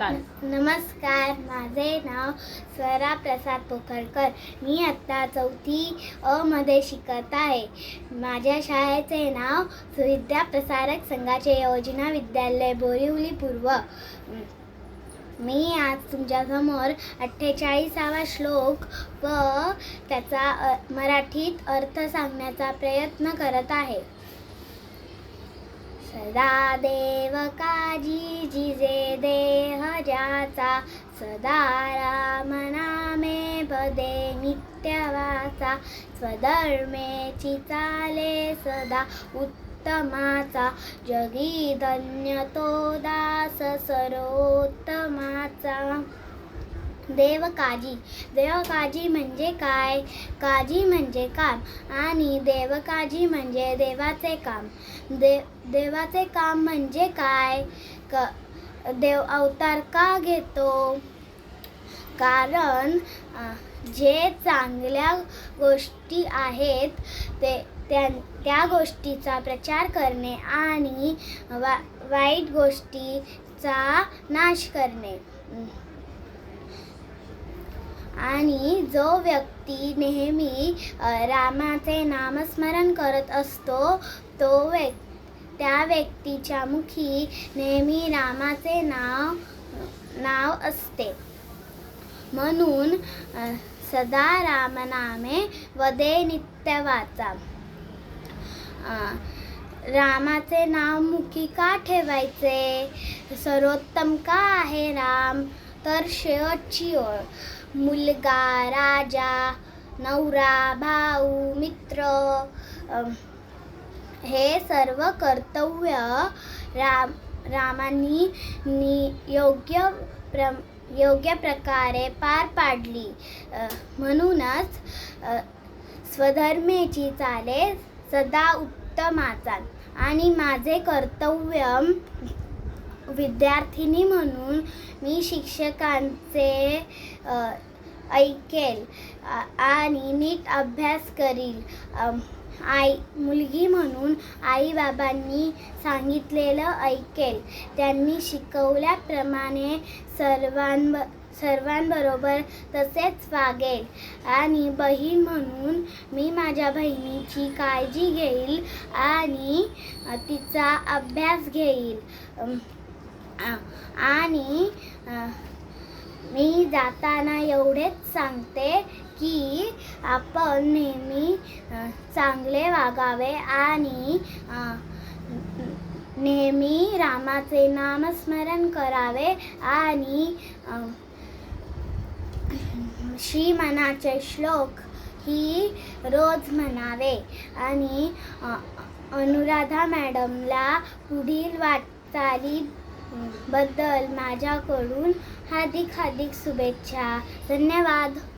नमस्कार माझे नाव स्वरा प्रसाद पोखरकर. मी आत्ता चौथी अ मध्ये शिकत आहे. माझ्या शाळेचे नाव सुविद्या प्रसारक संघाचे योजना विद्यालय बोरिवली पूर्व. मी आज तुमच्यासमोर अठ्ठेचाळीसावा श्लोक व त्याचा मराठीत अर्थ सांगण्याचा प्रयत्न करत आहे. सदा देव काजी जिजे देह ज्याचा सदा राम नामे पदे नित्यवाचा स्वधर्मेची चाले सदा उत्तमाचा जगी धन्य तो दास सर्वोत्तमाचा देव काजी देव काजी म्हणजे काय? काजी म्हणजे काम आणि देव काजी म्हणजे देवाचे काम. दे देवाचे काम म्हणजे काय? क देव अवतार का घेतो? कारण जे चांगल्या गोष्टी आहेत ते त्या त्या गोष्टीचा प्रचार करणे आणि वा वाईट गोष्टीचा नाश करणे. आणि जो व्यक्ती नेहमी रामाचे नामस्मरण करत असतो तो व्यक् त्या व्यक्तीच्या मुखी नेहमी रामाचे नाव नाव असते. म्हणून सदा रामनामे वदे नित्य वाचा. रामाचे नाव मुखी का ठेवायचे? सर्वोत्तम का आहे राम? तर शेवटची ओळ. मुलगा राजा नवरा भाऊ मित्र हे सर्व कर्तव्य राम रामानी नि योग्य प्र योग्य प्रकारे पार पाडली. म्हणूनच स्वधर्मेची चाले सदा उत्तमाचा आणि माझे कर्तव्य विद्यार्थिनी म्हणून मी शिक्षकांचे ऐकेल आणि नीट अभ्यास करील. आई मुलगी म्हणून आईबाबांनी सांगितलेलं ऐकेल. त्यांनी शिकवल्याप्रमाणे सर्वांब सर्वांबरोबर तसेच वागेल. आणि बहीण म्हणून मी माझ्या बहिणीची काळजी घेईल आणि तिचा अभ्यास घेईल. आणि मी जाताना एवढेच सांगते की आपण नेहमी चांगले वागावे आणि नेहमी रामाचे नामस्मरण करावे आणि अ, श्रीमनाचे श्लोक ही रोज म्हणावे. आणि अनुराधा मॅडमला पुढील वाटचाली बद्दल माझ्याकडून हार्दिक हार्दिक शुभेच्छा. धन्यवाद.